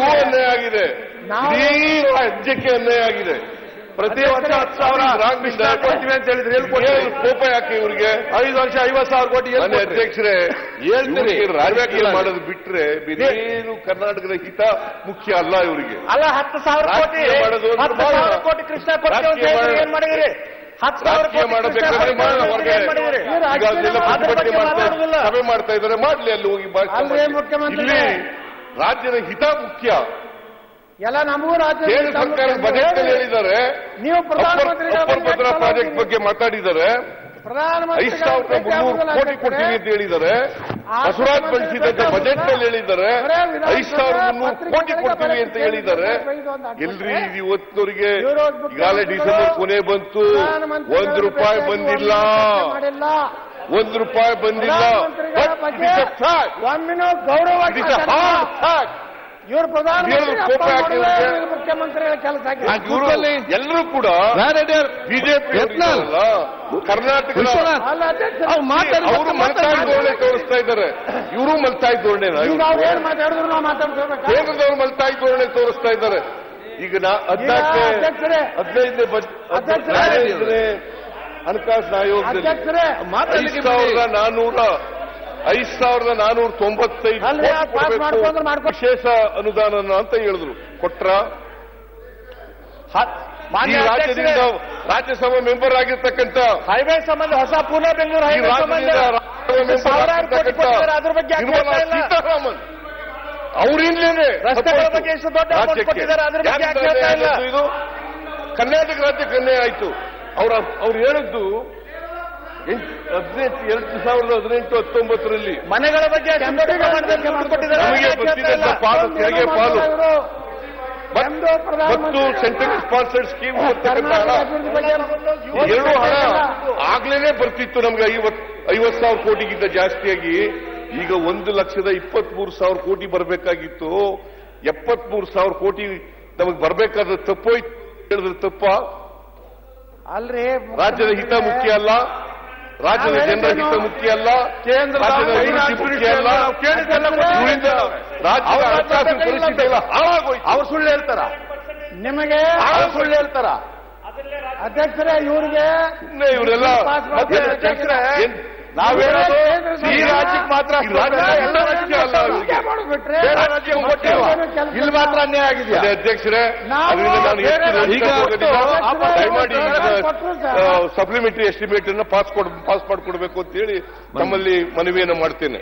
ನಮಗೂ ಅನ್ಯಾಯ ಆಗಿದೆ. ಇಡೀ ರಾಜ್ಯಕ್ಕೆ ಅನ್ಯಾಯ ಆಗಿದೆ. ಪ್ರತಿ ವರ್ಷ ಹತ್ತು ಸಾವಿರ ಕೊಡ್ತೀವಿ ಅಂತ ಹೇಳಿದ್ರೆ? ಏನು ಕೋಪ ಯಾಕೆ ಇವ್ರಿಗೆ? ಐದು ವರ್ಷ ಐವತ್ತು ಸಾವಿರ ಕೋಟಿ ಅಧ್ಯಕ್ಷರೇ ಹೇಳ್ತೀನಿ. ರಾಜಕೀಯ. ಮಾಡೋದು ಬಿಟ್ರೆ ಏನು ಕರ್ನಾಟಕದ ಹಿತ ಮುಖ್ಯ ಅಲ್ಲ ಇವರಿಗೆ. ಅಲ್ಲ ಹತ್ತು ಸಾವಿರ ಕೋಟಿ. ಮಾಡೋದು. ಕೋಟಿ ಕೃಷ್ಣ ಏನ್ ಮಾಡಿದಿರಿ? ರಾಜಕೀಯ ಮಾಡಬೇಕಾದ್ರೆ ಮಾಡ್ತಾ ಇದ್ದಾರೆ. ಮಾಡ್ಲಿ ಅಲ್ಲಿ ಹೋಗಿ ಮುಖ್ಯಮಂತ್ರಿ. ಇಲ್ಲಿ ರಾಜ್ಯದ ಹಿತ ಮುಖ್ಯ. ಎಲ್ಲ ನಮಗೂ ರಾಜ್ಯ ಕೇಂದ್ರ ಸರ್ಕಾರ ಬಜೆಟ್ ಹೇಳಿದ್ದಾರೆ. ನೀವು ಪ್ರಧಾನಮಂತ್ರಿ ಪ್ರಾಜೆಕ್ಟ್ ಬಗ್ಗೆ ಮಾತಾಡಿದ್ದಾರೆ. ಐದು ಸಾವಿರದ ಮುನ್ನೂರು ಕೋಟಿ ಕೊಡ್ತೀವಿ ಅಂತ ಹೇಳಿದ್ದಾರೆ. ಬಸವರಾಜ್ ಬಳಸಿದಂತ ಬಜೆಟ್ನಲ್ಲಿ ಹೇಳಿದ್ದಾರೆ. ಐದು ಸಾವಿರದ ಮುನ್ನೂರು ಕೋಟಿ ಕೊಡ್ತೀವಿ ಅಂತ ಹೇಳಿದ್ದಾರೆ. ಎಲ್ರಿ ಇದು ಇವತ್ತಿನವರಿಗೆ ಈಗಾಗಲೇ ಡಿಸೆಂಬರ್ ಕೊನೆ ಬಂತು. ಒಂದ್ ರೂಪಾಯಿ ಬಂದಿಲ್ಲ. ಒಂದು ರೂಪಾಯಿ ಬಂದಿಲ್ಲ. Fact. ಒಮ್ಮಿನೂ ಗೌರವ. ಇವರು ಪ್ರಧಾನಮಂತ್ರಿ ಮುಖ್ಯಮಂತ್ರಿಗಳ ಕೆಲಸ ಎಲ್ಲರೂ ಕೂಡ ಬಿಜೆಪಿ ಕರ್ನಾಟಕ ಮಲ್ತಾಯಿ ಧೋರಣೆ ತೋರಿಸ್ತಾ ಇದ್ದಾರೆ. ಇವರು ಮಲ್ತಾಯಿ ಧೋರಣೆ ಕೇಂದ್ರದವರು ಮಲ್ತಾಯಿ ಧೋರಣೆ ತೋರಿಸ್ತಾ ಇದ್ದಾರೆ. ಈಗ ನಾ ಅಧ್ಯಕ್ಷರೇ, ಹದಿನೈದನೇ ಬಜ್- ಅಧ್ಯಕ್ಷರೇ, ಹದಿನೈದನೇ ಹಣಕಾಸಿನ ಆಯೋಗದಲ್ಲಿ ಸಾವಿರದ ನಾನೂರ ಐದು ಸಾವಿರದ ನಾನೂರ ತೊಂಬತ್ತೈದು ವಿಶೇಷ ಅನುದಾನ ಅಂತ ಹೇಳಿದ್ರು. ಕೊಟ್ರ? ರಾಜ್ಯದಿಂದ ರಾಜ್ಯಸಭಾ ಮೆಂಬರ್ ಆಗಿರ್ತಕ್ಕಂಥ ಹೈವೇ ಸಂಬಂಧ ಹೊಸ ಪೂರ್ಣ ಬೆಂಗಳೂರು ಹೈವೇ ಸಂಬಂಧ ಅದ್ರ ಬಗ್ಗೆ? ಸೀತಾರಾಮನ್. ಅವರಿಂದಲೇ ರಸ್ತೆಗಳ ಬಗ್ಗೆ ಎಷ್ಟು ದೊಡ್ಡ ಕೊಟ್ಟಿದ್ದಾರೆ, ಅದ್ರ ಬಗ್ಗೆ ಹೇಳ್ತಾ ಇಲ್ಲ? ಇದು? ಕರ್ನಾಟಕ ರಾಜ್ಯಕ್ಕೆ ಅನ್ಯಾಯ ಆಯ್ತು. ಅವ್ರ ಅವ್ರು ಹೇಳಿದ್ದು ಹದಿನೆಂಟು ಎರಡು ಸಾವಿರದ ಹದಿನೆಂಟು ಹತ್ತೊಂಬತ್ತರಲ್ಲಿ. ಮನೆಗಳ ಬಗ್ಗೆ ನಮಗೆ? ಪಾಲು ತೆರಿಗೆ ಪಾಲು. ಮತ್ತು ಸೆಂಟ್ರಲ್ ಸ್ಪಾನ್ಸರ್ಡ್ ಸ್ಕೀಮ್ ಎರಡು ಹಣ ಆಗ್ಲೇನೆ ಬರ್ತಿತ್ತು ನಮ್ಗೆ ಐವತ್ ಐವತ್ ಸಾವಿರ ಕೋಟಿಗಿಂತ ಜಾಸ್ತಿಯಾಗಿ. ಈಗ ಒಂದು ಲಕ್ಷದ ಇಪ್ಪತ್ಮೂರು ಸಾವಿರ ಕೋಟಿ ಬರಬೇಕಾಗಿತ್ತು. ಎಪ್ಪತ್ಮೂರು ಸಾವಿರ ಕೋಟಿ ನಮಗೆ ಬರಬೇಕಾದ್ರೆ ತಪ್ಪೋಯ್ತು. ಹೇಳಿದ್ರೆ ತಪ್ಪ? ಅಲ್ರಿ ರಾಜ್ಯದ ಹಿತ ಮುಖ್ಯ ಅಲ್ಲ. ರಾಜ್ಯದ ಜನರ ಹಿತ ಮುಖ್ಯ ಅಲ್ಲ ಕೇಂದ್ರದ ರಾಜ್ಯದ ಹಣಕಾಸಿನ ಪರಿಸ್ಥಿತಿ ಎಲ್ಲ ಹಾಳಾಗೋಯ್ತು. ಅವ್ರು ಸುಳ್ಳು ಹೇಳ್ತಾರ? ನಿಮಗೆ ಅವ್ರು ಸುಳ್ಳು ಹೇಳ್ತಾರ? ಅಧ್ಯಕ್ಷರೇ ಇವರಿಗೆ ಇವರೆಲ್ಲ. ಅಧ್ಯಕ್ಷರೇ, ಏನ್- ನಾವ್ ಹೇಳೋದು ಕೇಂದ್ರ ಈ ರಾಜ್ಯಕ್ಕೆ ಮಾತ್ರ? ಇಲ್ಲಿ. ಮಾತ್ರ ಅನ್ಯಾಯ ಆಗಿದೆ ಅಧ್ಯಕ್ಷರೇ ದಯಮಾಡಿ ಸಪ್ಲಿಮೆಂಟರಿ ಎಸ್ಟಿಮೇಟ್ ಅನ್ನು ಪಾಸ್ ಕೊಡ್ ಪಾಸ್ ಮಾಡಿಕೊಡ್ಬೇಕು ಅಂತ ಹೇಳಿ ನಮ್ಮಲ್ಲಿ ಮನವಿಯನ್ನು ಮಾಡ್ತೇನೆ.